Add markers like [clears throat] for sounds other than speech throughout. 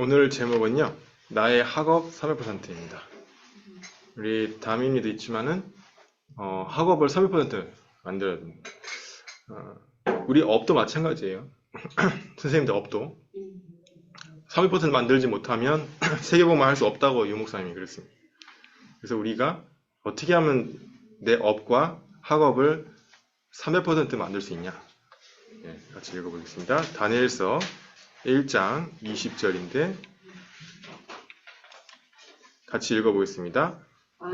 오늘 제목은요, 나의 학업 300%입니다. 우리 다민이도 있지만은, 어, 학업을 300% 만들어야 됩니다. 어, 우리 업도 마찬가지예요. [clears throat] 선생님들 업도. 300% 만들지 못하면 [clears throat] 세계복만 할 수 없다고 유 목사님이 그랬습니다. 그래서 우리가 어떻게 하면 내 업과 학업을 300% 만들 수 있냐? 예, 같이 읽어보겠습니다. 다니엘서 1장 20절인데 같이 읽어보겠습니다.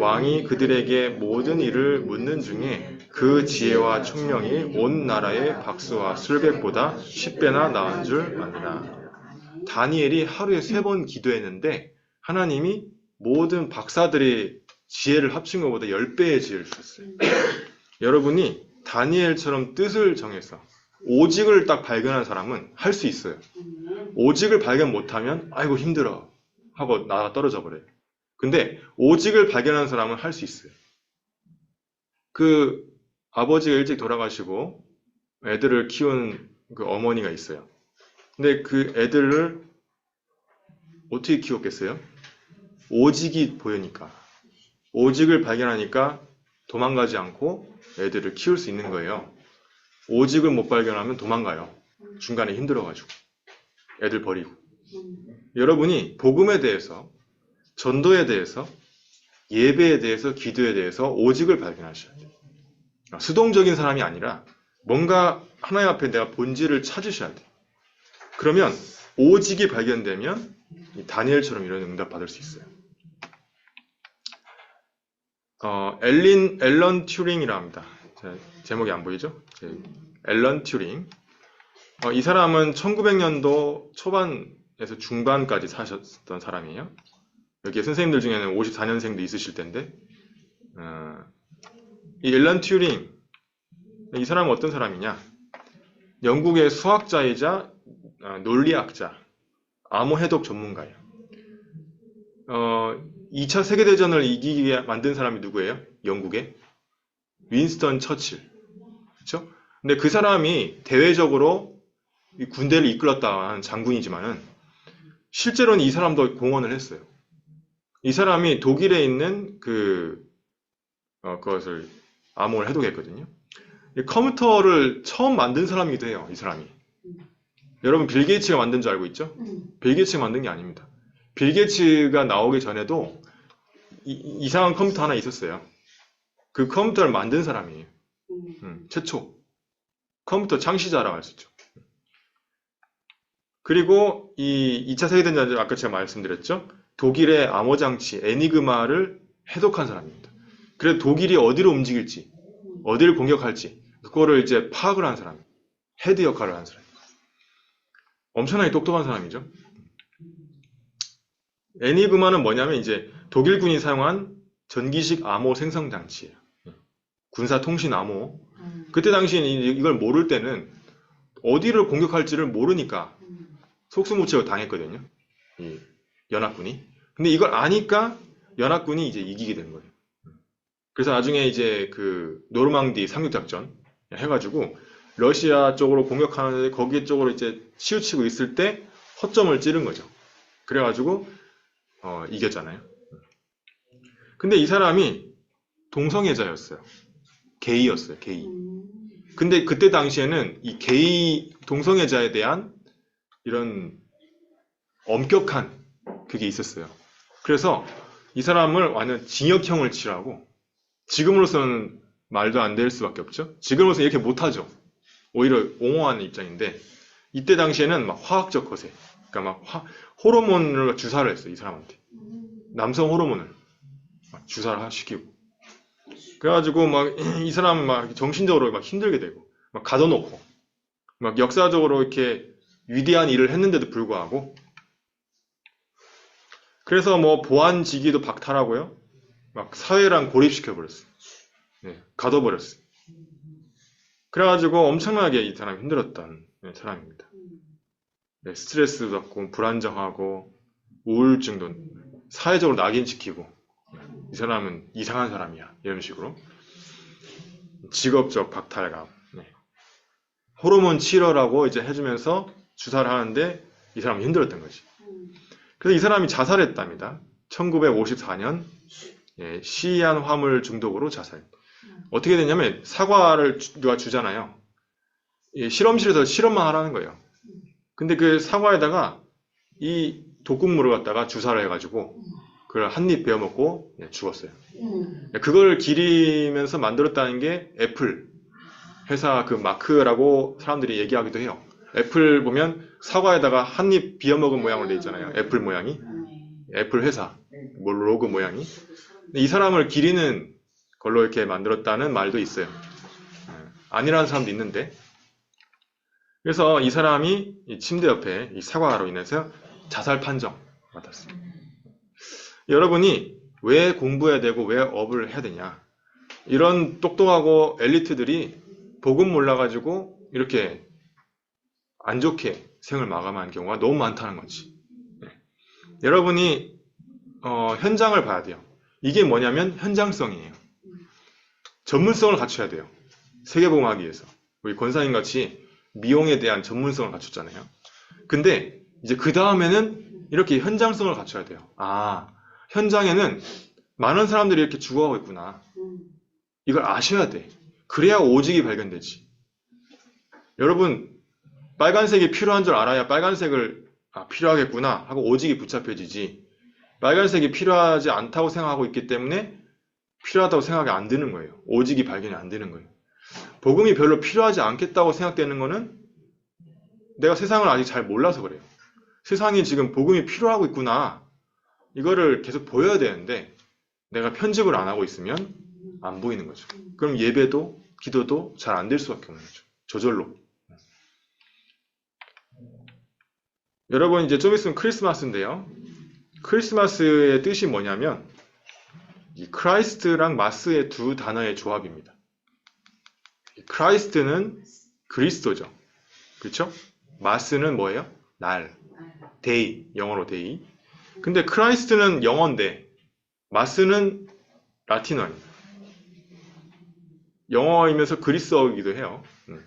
왕이 그들에게 모든 일을 묻는 중에 그 지혜와 총명이 온 나라의 박수와 술백보다 10배나 나은 줄 아느라. 다니엘이 하루에 세 번 기도했는데 하나님이 모든 박사들의 지혜를 합친 것보다 10배의 지혜를 주셨어요. 여러분이 다니엘처럼 뜻을 정해서 오직을 딱 발견한 사람은 할 수 있어요. 오직을 발견 못하면 아이고 힘들어 하고 나가 떨어져 버려요. 근데 오직을 발견한 사람은 할 수 있어요. 그 아버지가 일찍 돌아가시고 애들을 키운 그 어머니가 있어요. 근데 그 애들을 어떻게 키웠겠어요? 오직이 보이니까. 오직을 발견하니까 도망가지 않고 애들을 키울 수 있는 거예요. 오직을 못 발견하면 도망가요. 중간에 힘들어가지고. 애들 버리고. 여러분이 복음에 대해서, 전도에 대해서, 예배에 대해서, 기도에 대해서 오직을 발견하셔야 돼요. 수동적인 사람이 아니라 뭔가 하나님 앞에 내가 본질을 찾으셔야 돼요. 그러면 오직이 발견되면 다니엘처럼 이런 응답 받을 수 있어요. 어, 엘린 앨런 튜링이라 합니다. 제목이 안 보이죠? 앨런 튜링. 어, 이 사람은 1900년도 초반에서 중반까지 사셨던 사람이에요. 여기 선생님들 중에는 54년생도 있으실 텐데, 어, 이 앨런 튜링, 이 사람은 어떤 사람이냐? 영국의 수학자이자 어, 논리학자, 암호 해독 전문가예요. 어, 2차 세계대전을 이기게 만든 사람이 누구예요? 영국의 윈스턴 처칠. 그렇죠? 근데 그 사람이 대외적으로 군대를 이끌었다 하는 장군이지만은 실제로는 이 사람도 공헌을 했어요. 이 사람이 독일에 있는 그 어, 그것을 암호를 해독했거든요. 컴퓨터를 처음 만든 사람이기도 해요. 이 사람이. 여러분 빌 게이츠가 만든 줄 알고 있죠? 빌 게이츠가 만든 게 아닙니다. 빌 게이츠가 나오기 전에도 이, 상한 컴퓨터 하나 있었어요. 그 컴퓨터를 만든 사람이에요. 음, 최초. 컴퓨터 창시자라고 할 수 있죠. 그리고 이 2차 세계대전 아까 제가 말씀드렸죠. 독일의 암호 장치 에니그마를 해독한 사람입니다. 그래서 독일이 어디로 움직일지, 어디를 공격할지 그거를 이제 파악을 한 사람, 헤드 역할을 한 사람. 엄청나게 똑똑한 사람이죠. 애니그마는 뭐냐면 이제 독일군이 사용한 전기식 암호 생성 장치예요. 군사 통신 암호. 그때 당시에는 이걸 모를 때는 어디를 공격할지를 모르니까 속수무책을 당했거든요. 이 연합군이. 근데 이걸 아니까 연합군이 이제 이기게 된 거예요. 그래서 나중에 이제 그 노르망디 상륙작전 해가지고 러시아 쪽으로 공격하는데 거기 쪽으로 이제 치우치고 있을 때 허점을 찌른 거죠. 그래가지고 어, 이겼잖아요. 근데 이 사람이 동성애자였어요. 게이였어요. 게이. 근데 그때 당시에는 이 게이 동성애자에 대한 이런 엄격한 그게 있었어요. 그래서 이 사람을 완전 징역형을 치라고 지금으로서는 말도 안 될 수밖에 없죠. 지금으로서 는 이렇게 못하죠. 오히려 옹호하는 입장인데 이때 당시에는 막 화학적 거세, 그러니까 막 화, 호르몬을 주사를 했어요 이 사람한테 남성 호르몬을 주사를 시키고 그래가지고 막 이 사람 막 정신적으로 막 힘들게 되고 막 가둬놓고 막 역사적으로 이렇게 위대한 일을 했는데도 불구하고. 그래서 뭐 보안직위도 박탈하고요. 막 사회랑 고립시켜 버렸어요. 네, 가둬버렸어요. 그래가지고 엄청나게 이 사람이 힘들었던 네, 사람입니다. 네, 스트레스도 받고 불안정하고 우울증도 사회적으로 낙인시키고 이 사람은 이상한 사람이야 이런 식으로 직업적 박탈감 네. 호르몬 치료라고 이제 해주면서 주사를 하는데 이 사람은 힘들었던 거지. 그래서 이 사람이 자살했답니다. 1954년 예, 시안 화물 중독으로 자살. 어떻게 됐냐면 사과를 주- 누가 주잖아요. 예, 실험실에서 실험만 하라는 거예요. 근데 그 사과에다가 이 독극물을 갖다가 주사를 해가지고 그걸 한 입 베어 먹고 예, 죽었어요. 음. 그걸 기리면서 만들었다는 게 애플 회사 그 마크라고 사람들이 얘기하기도 해요. 애플 보면 사과에다가 한 입 비어 먹은 모양으로 돼 있잖아요. 애플 모양이 네. 애플 회사 뭐 로고 모양이 이 사람을 기리는 걸로 이렇게 만들었다는 말도 있어요. 예, 아니라는 사람도 있는데 그래서 이 사람이 이 침대 옆에 이 사과로 인해서 자살 판정 받았어요. 여러분이 왜 공부해야 되고 왜 업을 해야 되냐? 이런 똑똑하고 엘리트들이 복음 몰라가지고 이렇게 안 좋게 생을 마감하는 경우가 너무 많다는 거지. 네. 여러분이 어, 현장을 봐야 돼요. 이게 뭐냐면 현장성이에요. 전문성을 갖춰야 돼요. 세계복음하기 위해서. 우리 권사님 같이 미용에 대한 전문성을 갖췄잖아요. 근데 이제 그 다음에는 이렇게 현장성을 갖춰야 돼요. 아, 현장에는 많은 사람들이 이렇게 죽어가고 있구나. 음. 이걸 아셔야 돼. 그래야 오직이 발견되지. 여러분, 빨간색이 필요한 줄 알아야 빨간색을 아, 필요하겠구나 하고 오직이 붙잡혀지지. 빨간색이 필요하지 않다고 생각하고 있기 때문에 필요하다고 생각이 안 드는 거예요. 오직이 발견이 안 되는 거예요. 복음이 별로 필요하지 않겠다고 생각되는 거는 내가 세상을 아직 잘 몰라서 그래요. 세상이 지금 복음이 필요하고 있구나. 이거를 계속 보여야 되는데 내가 편집을 안 하고 있으면 안 보이는 거죠. 그럼 예배도 기도도 잘 안 될 수밖에 없는 거죠. 저절로. 여러분 이제 좀 있으면 크리스마스인데요. 크리스마스의 뜻이 뭐냐면 이 크라이스트랑 마스의 두 단어의 조합입니다. 이 크라이스트는 그리스도죠. 그렇죠? 마스는 뭐예요? 날, 데이, 영어로 데이. 근데 크라이스트는 영어인데 마스는 라틴어입니다. 영어이면서 그리스어이기도 해요. 음.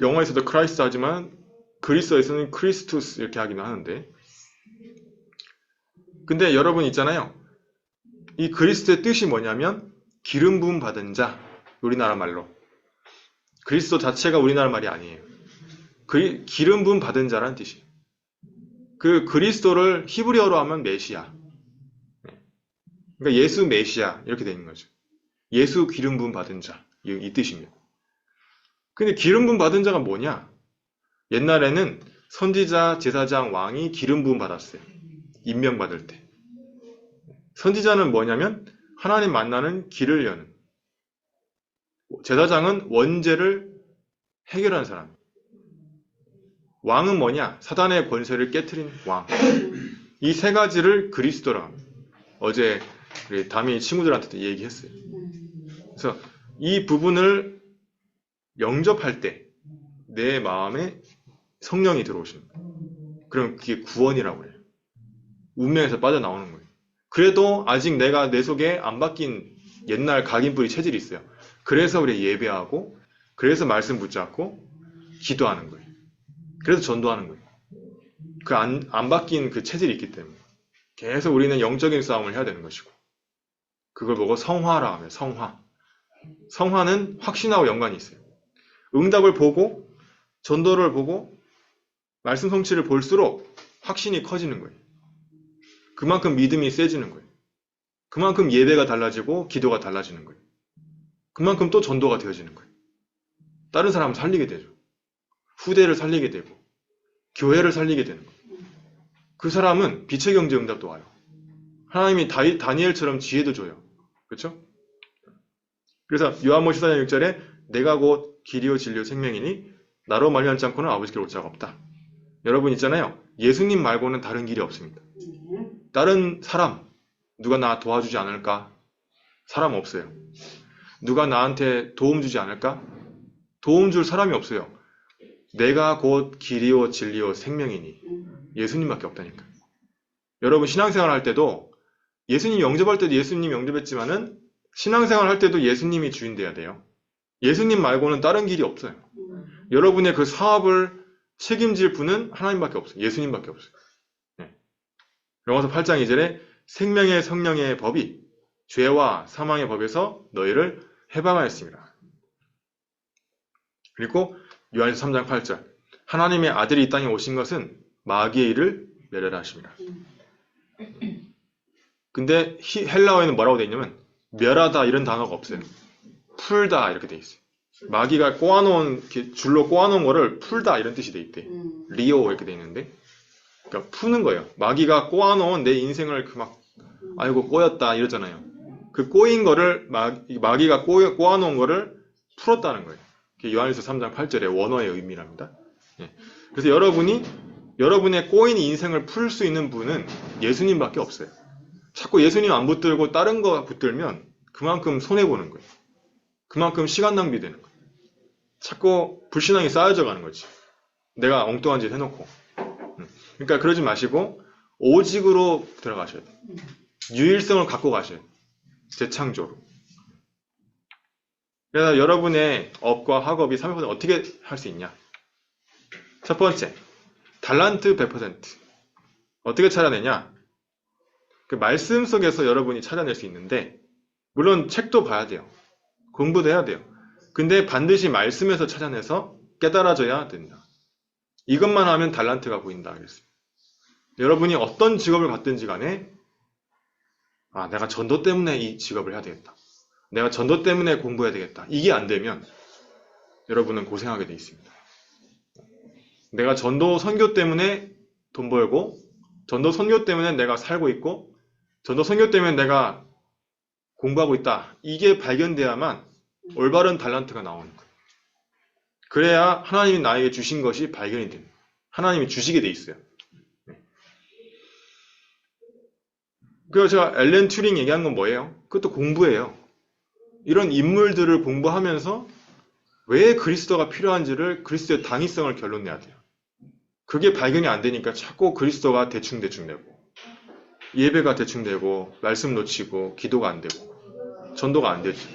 영어에서도 크라이스트 하지만 그리스어에서는 크리스투스 이렇게 하기는 하는데 근데 여러분 있잖아요. 이 그리스도의 뜻이 뭐냐면 기름 부음 받은 자 우리나라 말로 그리스도 자체가 우리나라 말이 아니에요. 그 기름 부음 받은 자라는 뜻이에요. 그 그리스도를 히브리어로 하면 메시아. 그러니까 예수 메시아 이렇게 되는 거죠. 예수 기름 부음 받은 자. 이, 이 뜻입니다. 근데 기름 부음 받은 자가 뭐냐? 옛날에는 선지자, 제사장, 왕이 기름 부음 받았어요. 임명 받을 때. 선지자는 뭐냐면 하나님 만나는 길을 여는. 제사장은 원죄를 해결하는 사람. 왕은 뭐냐? 사단의 권세를 깨뜨린 왕. 이 세 가지를 그리스도라. 어제 우리 담이 친구들한테도 얘기했어요. 그래서 이 부분을 영접할 때 내 마음에 성령이 들어오십니다. 그럼 그게 구원이라고 해요. 운명에서 빠져나오는 거예요. 그래도 아직 내가 내 속에 안 바뀐 옛날 각인뿌리 체질이 있어요. 그래서 우리 예배하고 그래서 말씀 붙잡고 기도하는 거예요. 그래서 전도하는 거예요. 그 안 안 바뀐 그 체질이 있기 때문에 계속 우리는 영적인 싸움을 해야 되는 것이고 그걸 보고 성화라 하면 성화. 성화는 확신하고 연관이 있어요. 응답을 보고 전도를 보고 말씀 성취를 볼수록 확신이 커지는 거예요. 그만큼 믿음이 세지는 거예요. 그만큼 예배가 달라지고 기도가 달라지는 거예요. 그만큼 또 전도가 되어지는 거예요. 다른 사람을 살리게 되죠. 후대를 살리게 되고 교회를 살리게 되는 거예요. 그 사람은 빛의 경제 응답도 와요. 하나님이 다이, 다니엘처럼 지혜도 줘요. 그렇죠? 그래서 요한모 14장 6절에 내가 곧 길이요 진리요 생명이니 나로 말미암지 않고는 아버지께 올 자가 없다. 여러분 있잖아요. 예수님 말고는 다른 길이 없습니다. 네. 다른 사람 누가 나 도와주지 않을까? 사람 없어요. 누가 나한테 도움 주지 않을까? 도움 줄 사람이 없어요. 내가 곧 길이요 진리요 생명이니 음. 예수님밖에 없다니까. 여러분 신앙생활 할 때도 예수님 영접할 때도 예수님 영접했지만은 신앙생활 할 때도 예수님이 주인 돼야 돼요. 예수님 말고는 다른 길이 없어요. 음. 여러분의 그 사업을 책임질 분은 하나님밖에 없어요. 예수님밖에 없어요. 로마서 8장 2절에 생명의 성령의 법이 죄와 사망의 법에서 너희를 해방하였습니다. 그리고 요한서 3장 8절 하나님의 아들이 이 땅에 오신 것은 마귀의 일을 멸하라 하십니다. 근데 히- 헬라어에는 뭐라고 되어 있냐면 멸하다 이런 단어가 없어요. 풀다 이렇게 돼 있어요. 마귀가 꼬아놓은 줄로 꼬아놓은 거를 풀다 이런 뜻이 돼 있대. 음. 리오 이렇게 돼 있는데 그러니까 푸는 거예요. 마귀가 꼬아놓은 내 인생을 그 막 아이고 꼬였다 이러잖아요. 그 꼬인 거를 마, 마귀가 꼬, 꼬아놓은 거를 풀었다는 거예요. 요한일서 3장 8절의 원어의 의미랍니다. 예. 그래서 여러분이 여러분의 꼬인 인생을 풀 수 있는 분은 예수님밖에 없어요. 자꾸 예수님 안 붙들고 다른 거 붙들면 그만큼 손해 보는 거예요. 그만큼 시간 낭비되는 거예요. 자꾸 불신앙이 쌓여져 가는 거지. 내가 엉뚱한 짓 해놓고. 음. 그러니까 그러지 마시고 오직으로 들어가셔야 돼요. 유일성을 갖고 가셔야 돼요. 재창조로. 그래서 여러분의 업과 학업이 300% 어떻게 할 수 있냐? 첫 번째, 달란트 100%. 어떻게 찾아내냐? 그 말씀 속에서 여러분이 찾아낼 수 있는데, 물론 책도 봐야 돼요. 공부도 해야 돼요. 근데 반드시 말씀에서 찾아내서 깨달아져야 된다. 이것만 하면 달란트가 보인다. 여러분이 어떤 직업을 갖든지 간에, 아, 내가 전도 때문에 이 직업을 해야 되겠다. 내가 전도 때문에 공부해야 되겠다. 이게 안 되면 여러분은 고생하게 돼 있습니다. 내가 전도 선교 때문에 돈 벌고, 전도 선교 때문에 내가 살고 있고, 전도 선교 때문에 내가 공부하고 있다. 이게 발견돼야만 올바른 달란트가 나오는 거예요. 그래야 하나님이 나에게 주신 것이 발견이 됩니다. 하나님이 주시게 돼 있어요. 네. 그래서 제가 엘렌 튜링 얘기한 건 뭐예요? 그것도 공부예요. 이런 인물들을 공부하면서 왜 그리스도가 필요한지를 그리스도의 당위성을 결론내야 돼요. 그게 발견이 안 되니까 자꾸 그리스도가 대충대충 되고 예배가 대충 되고 말씀 놓치고 기도가 안 되고 전도가 안 되죠.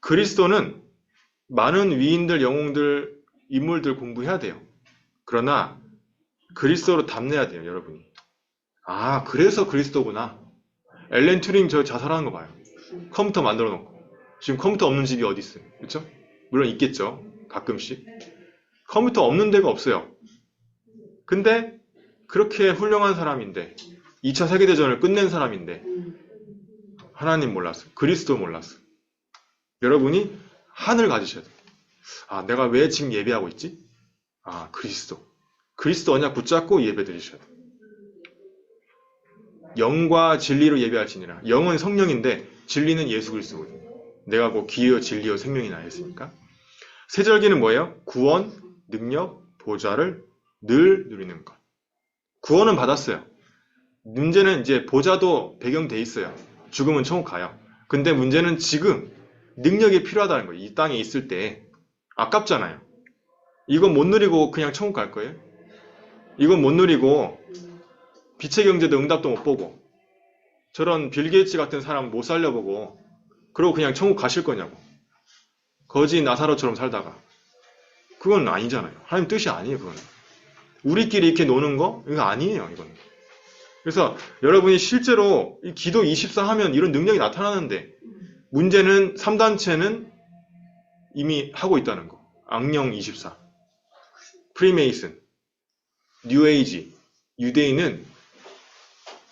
그리스도는 많은 위인들, 영웅들, 인물들 공부해야 돼요. 그러나 그리스도로 답내야 돼요, 여러분이. 아, 그래서 그리스도구나. 엘렌 튜링 저 자살하는 거 봐요. 컴퓨터 만들어 놓고. 지금 컴퓨터 없는 집이 어디 있어요? 그렇죠? 물론 있겠죠. 가끔씩. 컴퓨터 없는 데가 없어요. 근데 그렇게 훌륭한 사람인데 2차 세계대전을 끝낸 사람인데 음. 하나님 몰랐어. 그리스도 몰랐어. 여러분이 한을 가지셔야 돼요. 아, 내가 왜 지금 예배하고 있지? 아, 그리스도. 그리스도 언약 붙잡고 예배 드리셔야 돼요. 영과 진리로 예배하시니라. 영은 성령인데 진리는 예수 그리스도거든요. 내가 곧 기여 진리여 생명이나 했으니까. 세절기는 뭐예요? 구원, 능력, 보좌를 늘 누리는 것. 구원은 받았어요. 문제는 이제 보좌도 배경돼 있어요. 죽으면 천국 가요. 근데 문제는 지금 능력이 필요하다는 거예요. 이 땅에 있을 때 아깝잖아요. 이건 못 누리고 그냥 천국 갈 거예요? 이건 못 누리고 빛의 경제도 응답도 못 보고 저런 빌 게이츠 같은 사람 못 살려보고 그러고 그냥 천국 가실 거냐고. 거지 나사로처럼 살다가 그건 아니잖아요. 하나님 뜻이 아니에요, 그건. 우리끼리 이렇게 노는 거 이거 아니에요, 이건. 그래서 여러분이 실제로 이 기도 24 하면 이런 능력이 나타나는데 문제는 3단체는 이미 하고 있다는 거. 악령 24, 프리메이슨, 뉴에이지, 유대인은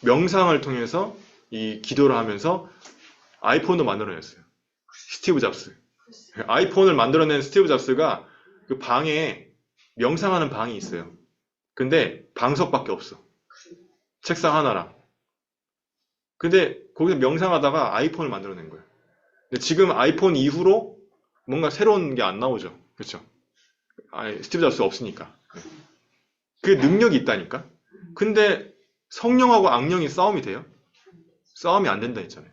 명상을 통해서 이 기도를 하면서 아이폰도 만들어냈어요. 스티브 잡스. 아이폰을 만들어낸 스티브 잡스가 그 방에 명상하는 방이 있어요. 근데 방석밖에 없어. 책상 하나랑. 근데 거기서 명상하다가 아이폰을 만들어낸 거예요. 근데 지금 아이폰 이후로 뭔가 새로운 게 안 나오죠. 그렇죠? 아, 스티브 잡스 없으니까. 그 능력이 있다니까. 근데 성령하고 악령이 싸움이 돼요? 싸움이 안 된다 했잖아요.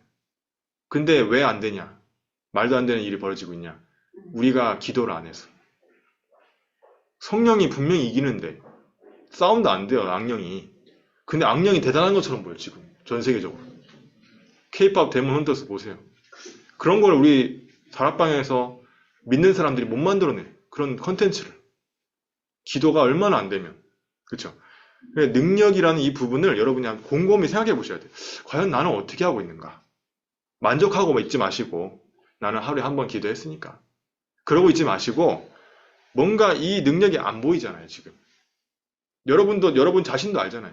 근데 왜 안 되냐? 말도 안 되는 일이 벌어지고 있냐? 우리가 기도를 안 해서. 성령이 분명히 이기는데 싸움도 안 돼요, 악령이. 근데 악령이 대단한 것처럼 보여, 지금. 전 세계적으로. 케이팝 데몬 헌터스 보세요. 그런 걸 우리 다락방에서 믿는 사람들이 못 만들어내. 그런 컨텐츠를. 기도가 얼마나 안 되면. 그러니까 능력이라는 이 부분을 여러분이 한 곰곰이 생각해 보셔야 돼요. 과연 나는 어떻게 하고 있는가? 만족하고 있지 마시고 나는 하루에 한 번 기도했으니까. 그러고 있지 마시고 뭔가 이 능력이 안 보이잖아요, 지금. 여러분도 여러분 자신도 알잖아요.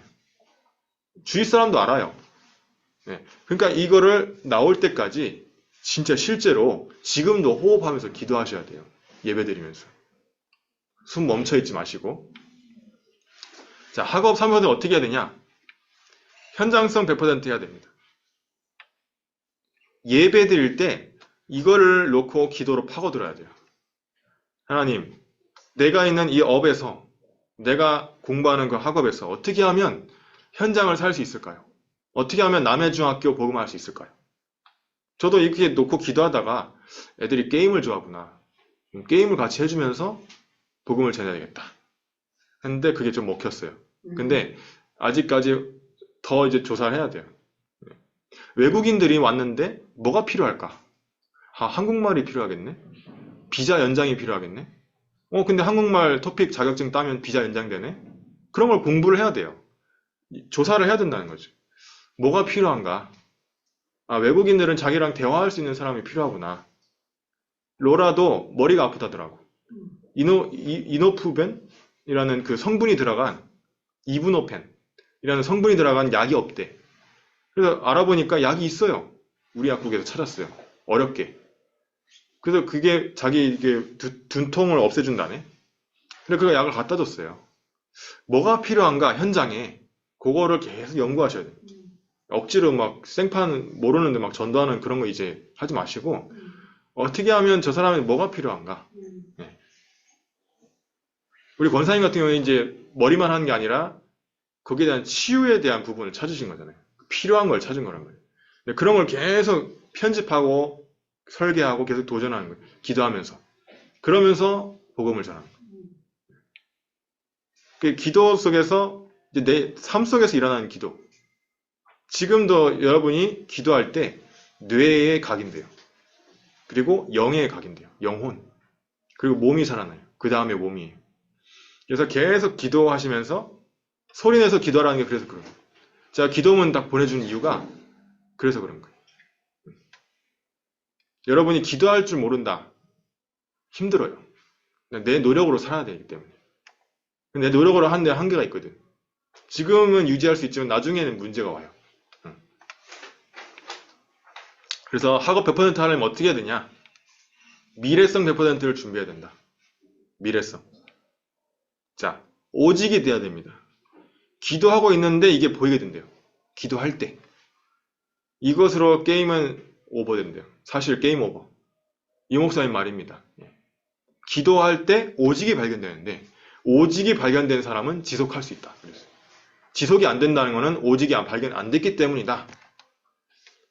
주위 사람도 알아요. 네. 그러니까 이거를 나올 때까지 진짜 실제로 지금도 호흡하면서 기도하셔야 돼요. 예배드리면서. 숨 멈춰 있지 마시고. 자, 학업 3번은 어떻게 해야 되냐? 현장성 100% 해야 됩니다. 예배 드릴 때 이거를 놓고 기도로 파고들어야 돼요. 하나님, 내가 있는 이 업에서 내가 공부하는 그 학업에서 어떻게 하면 현장을 살 수 있을까요? 어떻게 하면 남의 중학교 복음할 수 있을까요? 저도 이렇게 놓고 기도하다가 애들이 게임을 좋아하구나. 게임을 같이 해주면서 복음을 전해야겠다. 했는데 그게 좀 먹혔어요. 근데 아직까지 더 이제 조사를 해야 돼요. 외국인들이 왔는데 뭐가 필요할까? 아, 한국말이 필요하겠네? 비자 연장이 필요하겠네? 어, 근데 한국말 토픽 자격증 따면 비자 연장되네? 그런 걸 공부를 해야 돼요. 조사를 해야 된다는 거죠. 뭐가 필요한가? 아, 외국인들은 자기랑 대화할 수 있는 사람이 필요하구나. 로라도 머리가 아프다더라고. 이노, 이, 노푸벤이라는 그 성분이 들어간 이브노펜이라는 성분이 들어간 약이 없대. 그래서 알아보니까 약이 있어요. 우리 약국에서 찾았어요. 어렵게. 그래서 그게 자기 이게 두, 두통을 없애준다네. 근데 그 약을 갖다 줬어요. 뭐가 필요한가 현장에 그거를 계속 연구하셔야 돼요. 억지로 막 생판 모르는데 막 전도하는 그런 거 이제 하지 마시고 어떻게 하면 저 사람이 뭐가 필요한가? 네. 우리 권사님 같은 경우에 이제 머리만 하는 게 아니라 거기에 대한 치유에 대한 부분을 찾으신 거잖아요. 필요한 걸 찾은 거란 말이에요. 그런 걸 계속 편집하고 설계하고 계속 도전하는 거예요. 기도하면서. 그러면서 복음을 전하는 거예요. 그 기도 속에서 내 삶 속에서 일어나는 기도. 지금도 여러분이 기도할 때 뇌에 각인돼요. 그리고 영에 각인돼요. 영혼. 그리고 몸이 살아나요. 그 다음에 몸이에요. 그래서 계속 기도하시면서 소리내서 기도하라는 게 그래서 그런 거예요. 제가 기도문 딱 보내준 이유가 그래서 그런 거예요. 여러분이 기도할 줄 모른다. 힘들어요. 내 노력으로 살아야 되기 때문에. 내 노력으로 하는데 한계가 있거든. 지금은 유지할 수 있지만 나중에는 문제가 와요. 그래서 학업 100% 하려면 어떻게 해야 되냐? 미래성 100%를 준비해야 된다. 미래성. 자, 오직이 돼야 됩니다. 기도하고 있는데 이게 보이게 된대요. 기도할 때. 이것으로 게임은 오버된대요. 사실 게임 오버. 이 목사님 말입니다. 예. 기도할 때 오직이 발견되는데 오직이 발견된 사람은 지속할 수 있다. 그랬어요. 지속이 안 된다는 것은 오직이 발견 안 됐기 때문이다.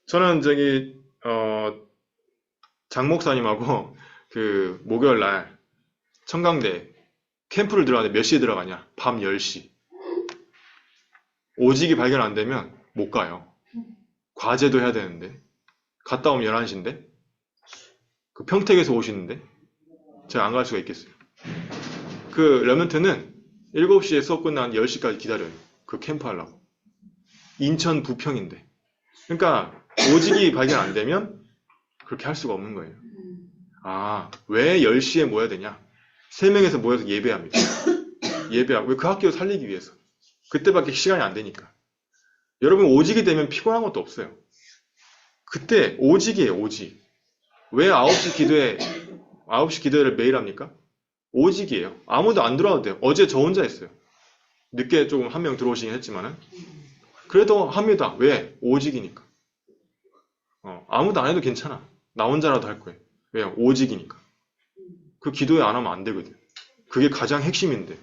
저는 저기 어, 장 목사님하고 [laughs] 그 목요일 날 청강대 캠프를 들어가는데 몇 시에 들어가냐? 밤 10시. 오직이 발견 안 되면 못 가요. 과제도 해야 되는데. 갔다 오면 11시인데. 그 평택에서 오시는데. 제가 안 갈 수가 있겠어요. 그 레멘트는 7시에 수업 끝난 10시까지 기다려요. 그 캠프 하려고. 인천 부평인데. 그러니까 오직이 [laughs] 발견 안 되면 그렇게 할 수가 없는 거예요. 아, 왜 10시에 모여야 되냐? 3명에서 모여서 예배합니다. [coughs] 예배하고. 왜 그 학교 살리기 위해서. 그때밖에 시간이 안 되니까. 여러분, 오직이 되면 피곤한 것도 없어요. 그때 오직이에요, 오직. 왜 9시 기도에, 9시 기도회를 매일 합니까? 오직이에요. 아무도 안 들어와도 돼요. 어제 저 혼자 했어요. 늦게 조금 한 명 들어오시긴 했지만은. 그래도 합니다. 왜? 오직이니까. 어, 아무도 안 해도 괜찮아. 나 혼자라도 할 거예요. 왜요? 오직이니까. 그 기도에 안 하면 안 되거든. 그게 가장 핵심인데.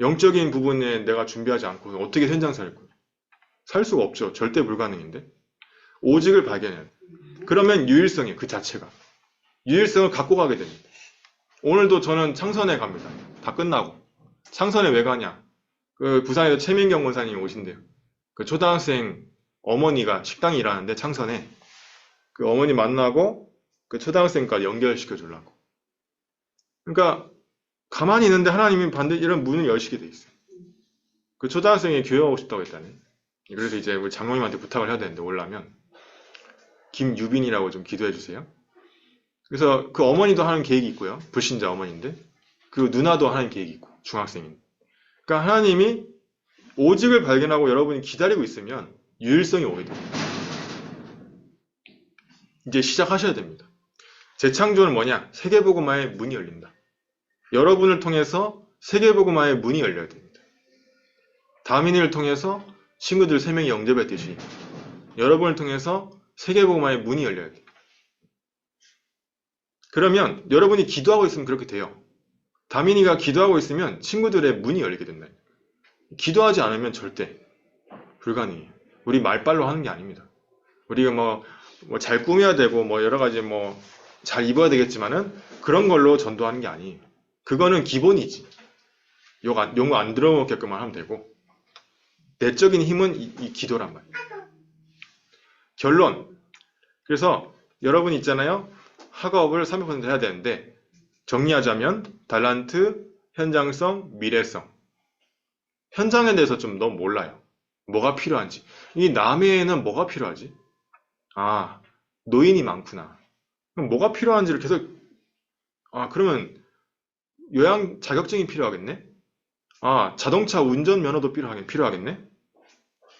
영적인 부분에 내가 준비하지 않고 어떻게 현장 살 거예요? 살 수가 없죠. 절대 불가능인데. 오직을 발견해야 돼. 그러면 유일성이에요. 그 자체가. 유일성을 갖고 가게 됩니다. 오늘도 저는 창선에 갑니다. 다 끝나고. 창선에 왜 가냐? 그 부산에서 최민경 원사님이 오신대요. 그 초등학생 어머니가 식당에 일하는데 창선에 그 어머니 만나고 그 초등학생까지 연결시켜 주려고. 그러니까 가만히 있는데 하나님이 반드시 이런 문을 여시게 돼 있어요. 그 초등학생이 교회 가고 싶다고 했다네. 그래서 이제 우리 장로님한테 부탁을 해야 되는데 올라면 김유빈이라고 좀 기도해 주세요. 그래서 그 어머니도 하는 계획이 있고요. 불신자 어머니인데 그 누나도 하는 계획이 있고 중학생인. 그러니까 하나님이 오직을 발견하고 여러분이 기다리고 있으면 유일성이 오게 됩니다. 이제 시작하셔야 됩니다. 재창조는 뭐냐? 세계복음화의 문이 열린다. 여러분을 통해서 세계복음화의 문이 열려야 됩니다. 다민이를 통해서 친구들 3명이 영접했듯이 여러분을 통해서 세계복음화의 문이 열려야 돼요. 그러면 여러분이 기도하고 있으면 그렇게 돼요. 다민이가 기도하고 있으면 친구들의 문이 열리게 된다. 기도하지 않으면 절대 불가능해요. 우리 말빨로 하는 게 아닙니다. 우리가 뭐, 뭐 잘 꾸며야 되고, 뭐 여러 가지 뭐 잘 입어야 되겠지만은 그런 걸로 전도하는 게 아니에요. 그거는 기본이지. 욕 안, 욕 안 들어먹게끔만 하면 되고, 내적인 힘은 이, 이 기도란 말이에요. 결론. 그래서 여러분 있잖아요. 학업을 300% 해야 되는데, 정리하자면, 달란트, 현장성, 미래성. 현장에 대해서 좀 너무 몰라요. 뭐가 필요한지. 이 남해에는 뭐가 필요하지? 아, 노인이 많구나. 그럼 뭐가 필요한지를 계속, 아, 그러면 요양 자격증이 필요하겠네? 아, 자동차 운전 면허도 필요하겠, 필요하겠네?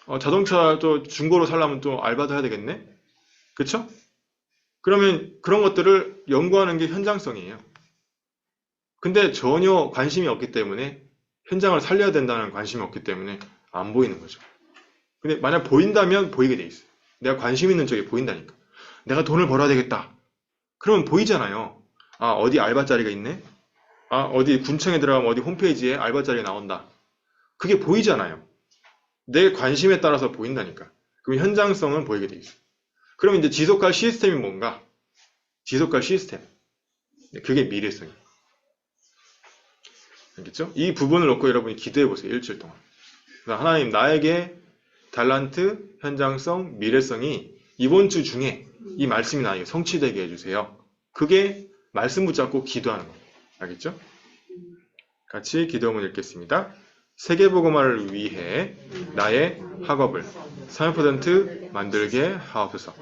어, 자동차 또 중고로 살려면 또 알바도 해야 되겠네? 그쵸? 그러면 그런 것들을 연구하는 게 현장성이에요. 근데 전혀 관심이 없기 때문에 현장을 살려야 된다는 관심이 없기 때문에 안 보이는 거죠. 근데 만약 보인다면 보이게 돼 있어요. 내가 관심 있는 쪽에 보인다니까. 내가 돈을 벌어야 되겠다. 그러면 보이잖아요. 아, 어디 알바 자리가 있네? 아, 어디 군청에 들어가면 어디 홈페이지에 알바 자리가 나온다. 그게 보이잖아요. 내 관심에 따라서 보인다니까. 그럼 현장성은 보이게 돼 있어요. 그럼 이제 지속할 시스템이 뭔가? 지속할 시스템. 그게 미래성이에요. 알겠죠? 이 부분을 놓고 여러분이 기도해 보세요. 일주일 동안. 하나님 나에게 달란트, 현장성, 미래성이 이번 주 중에 이 말씀이 나에게 성취되게 해주세요. 그게 말씀 붙잡고 기도하는 거예요. 알겠죠? 같이 기도문 읽겠습니다. 세계보고마를 위해 나의 학업을 30% 만들게 하옵소서.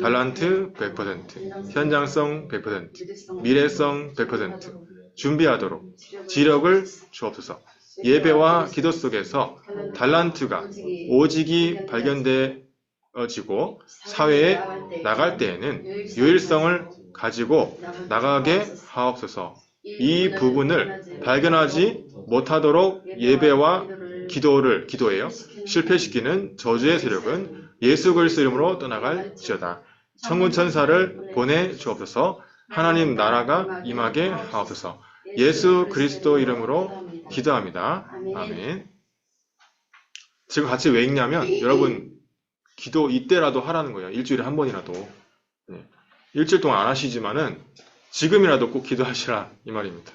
달란트 100%, 현장성 100%, 미래성 100% 준비하도록 지력을 주옵소서. 예배와 기도 속에서 달란트가 오직이 발견되어지고 사회에 나갈 때에는 유일성을 가지고 나가게 하옵소서. 이 부분을 발견하지 못하도록 예배와 기도를 기도해요. 실패시키는 저주의 세력은 예수 그리스도 이름으로 떠나갈지어다. 천군 천사를 보내 주옵소서. 하나님 나라가 임하게 하옵소서. 예수 그리스도 이름으로 기도합니다. 아멘. 지금 같이 왜 읽냐면 여러분 기도 이때라도 하라는 거예요. 일주일에 한 번이라도. 네. 일주일 동안 안 하시지만은 지금이라도 꼭 기도하시라 이 말입니다.